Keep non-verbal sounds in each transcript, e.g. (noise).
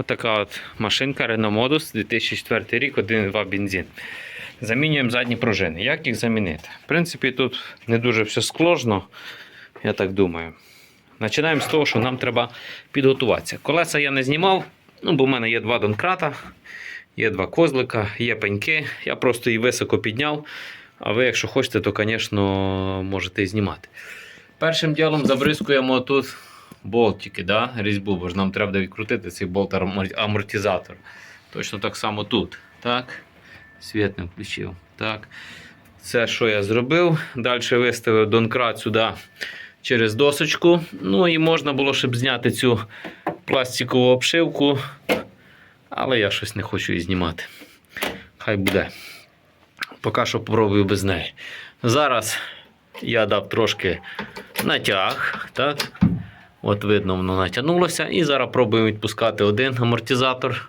Отака от машинка Renault Modus 2004 рік, 1.2 бензин. Замінюємо задні пружини. Як їх замінити? В принципі, тут не дуже все сложно, я так думаю. Починаємо з того, що нам треба підготуватися. Колеса я не знімав, ну, бо в мене є два донкрата, є два козлика, є пеньки. Я просто її високо підняв. А ви, якщо хочете, то, звісно, можете і знімати. Першим ділом забризкуємо тут болтики, да? різьбу, бо ж нам треба відкрутити цей болт амортизатор. Точно так само тут. Так. Світ не включив. Так. Це що я зробив. Далі виставив донкрат сюди через досочку. Ну і можна було, щоб зняти цю пластикову обшивку. Але я щось не хочу її знімати. Хай буде. Поки що попробую без неї. Зараз я дав трошки натяг. Так? От видно, воно натягнулося. І зараз пробуємо відпускати один амортизатор,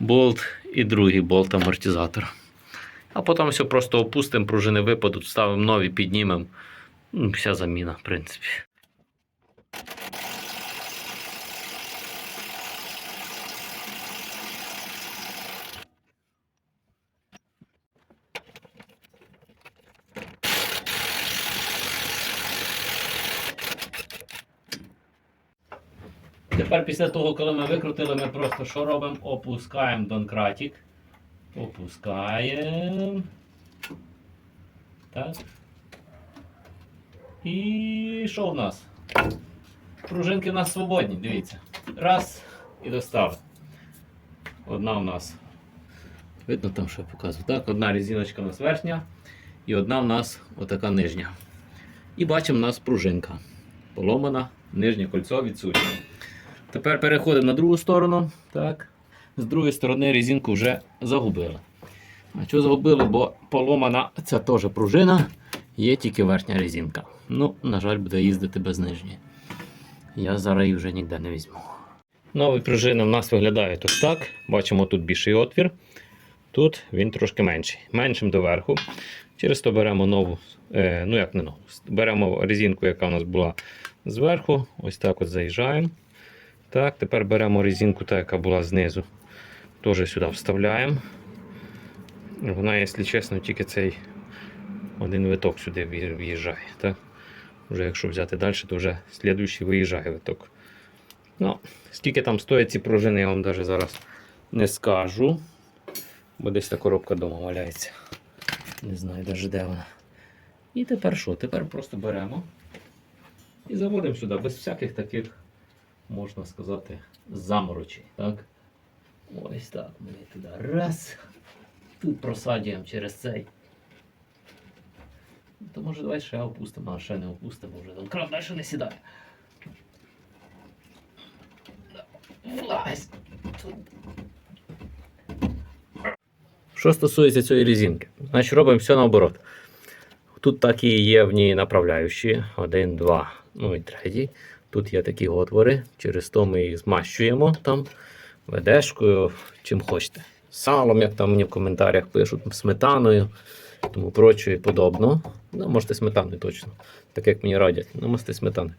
болт і другий болт амортизатор. А потім все просто опустимо, пружини випадуть, вставимо нові, піднімемо. Ну, Вся заміна, в принципі. Тепер після того, коли ми викрутили, ми просто що робимо? Опускаємо донкратик. Опускаємо. Так. І що в нас? Пружинки в нас свободні, дивіться. Раз і достав. Одна у нас. Видно там, що я показую. Так, одна резиночка у нас верхня і одна у нас отака нижня. І бачимо, у нас пружинка. Поломана, нижнє кольцо відсутнє. Тепер переходимо на другу сторону. Так. З другої сторони резинку вже загубили. А що загубили? Бо поломана ця теж пружина, є тільки верхня резинка. Ну, на жаль, буде їздити без нижньої. Я зараз її вже ніде не візьму. Нові пружини в нас виглядають ось так. Бачимо тут більший отвір. Тут він трошки менший. Меншим доверху. Через то беремо нову, е, ну як не нову, беремо резинку, яка у нас була зверху. Ось так от заїжджаємо. Так, тепер беремо резинку, та, яка була знизу. Теж сюди вставляємо. Вона, якщо чесно, тільки цей один виток сюди в'ї- в'їжджає. Так? Вже якщо взяти далі, то вже слідуючий виїжджає виток. Ну, скільки там стоять ці пружини, я вам навіть зараз не скажу. Бо десь та коробка вдома валяється. Не знаю навіть де вона. І тепер що? Тепер просто беремо і заводимо сюди без всяких таких, можна сказати, заморочей. Так? Ось так. Ми туди раз. Тут просадюємо через цей. То може давай ще опустимо, а ще не опустимо вже. Там кран далі не сідає. Влазь. Що стосується цієї резинки, значить робимо все наоборот. Тут такі є в ній направляючі. Один, два, ну і третій. Тут є такі отвори, через то ми їх змащуємо там ведешкою, чим хочете. Салом, як там мені в коментарях пишуть, сметаною, тому прочою подобно. Ну, можете сметаною точно, так як мені радять, намасти сметаною.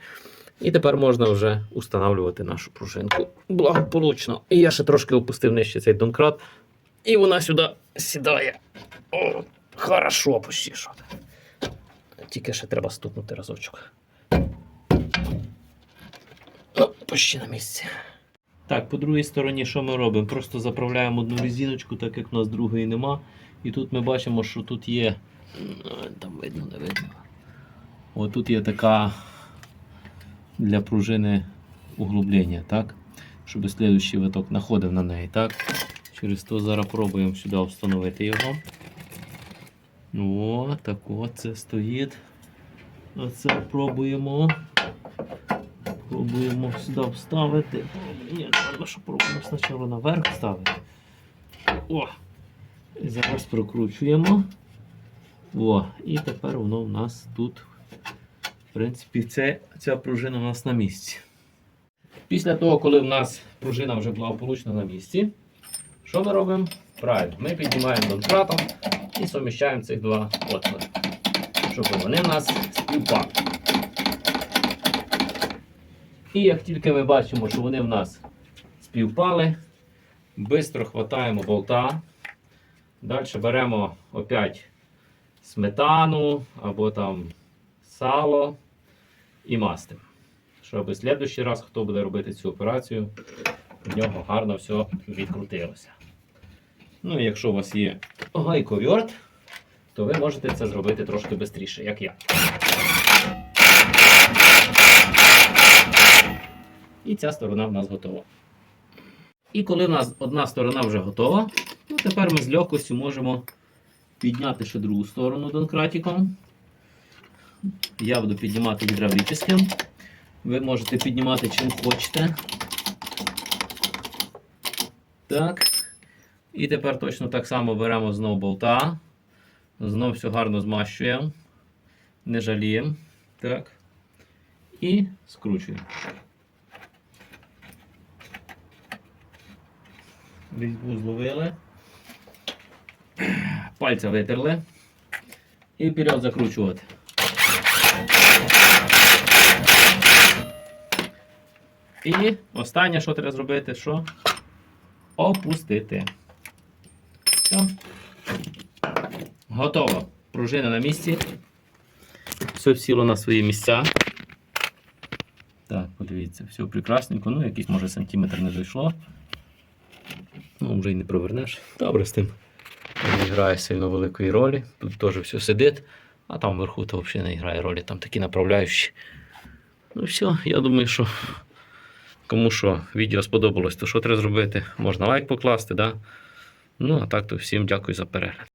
І тепер можна вже установлювати нашу пружинку благополучно. І я ще трошки опустив нижче цей донкрат, і вона сюди сідає. О, хорошо, що. Тільки ще треба стукнути разочок. О, почти на місці. Так, по другій стороні, що ми робимо? Просто заправляємо одну резиночку, так як у нас другої нема. І тут ми бачимо, що тут є. Там видно, не видно. Ось тут є така для пружини углублення, так? Щоб слідуючий виток знаходив на неї, так? Через то зараз пробуємо сюди встановити його. О, так от це стоїть. Оце пробуємо. Пробуємо сюди вставити. Ні, треба, що пробуємо спочатку наверх ставити. О! Зараз прокручуємо. О, і тепер воно в нас тут. В принципі, це, ця пружина у нас на місці. Після того, коли в нас пружина вже благополучно на місці, що ми робимо? Правильно, ми піднімаємо донкратом і суміщаємо цих два отвори, щоб вони в нас співпали. І як тільки ми бачимо, що вони в нас співпали, Бистро хватаємо болта. Далі беремо опять сметану або там сало і мастимо. Щоб слідуючий раз, хто буде робити цю операцію, в нього гарно все відкрутилося. Ну і якщо у вас є гайковерт, то ви можете це зробити трошки швидше, як я. І ця сторона в нас готова. І коли в нас одна сторона вже готова, ну тепер ми з легкостю можемо підняти ще другу сторону донкратиком. Я буду піднімати гідравлічним. Ви можете піднімати чим хочете. Так. І тепер точно так само беремо знову болта. Знов все гарно змащуємо. Не жаліємо. Так. І скручуємо. Різьбу зловили. (clears throat) Пальця витерли. І вперед закручувати. І останнє, що треба зробити, що? Опустити. Все. Готово. Пружина на місці. Все сіло на свої місця. Так, подивіться, все прекрасненько. Ну, якийсь, може, сантиметр не дійшло. Ну, вже й не провернеш. Добре з тим. Не грає сильно великої ролі. Тут теж все сидить, а там вверху то взагалі не грає ролі. Там такі направляючі. Ну все, я думаю, що кому що відео сподобалось, то що треба зробити? Можна лайк покласти, да? Ну, а так то всім дякую за перегляд.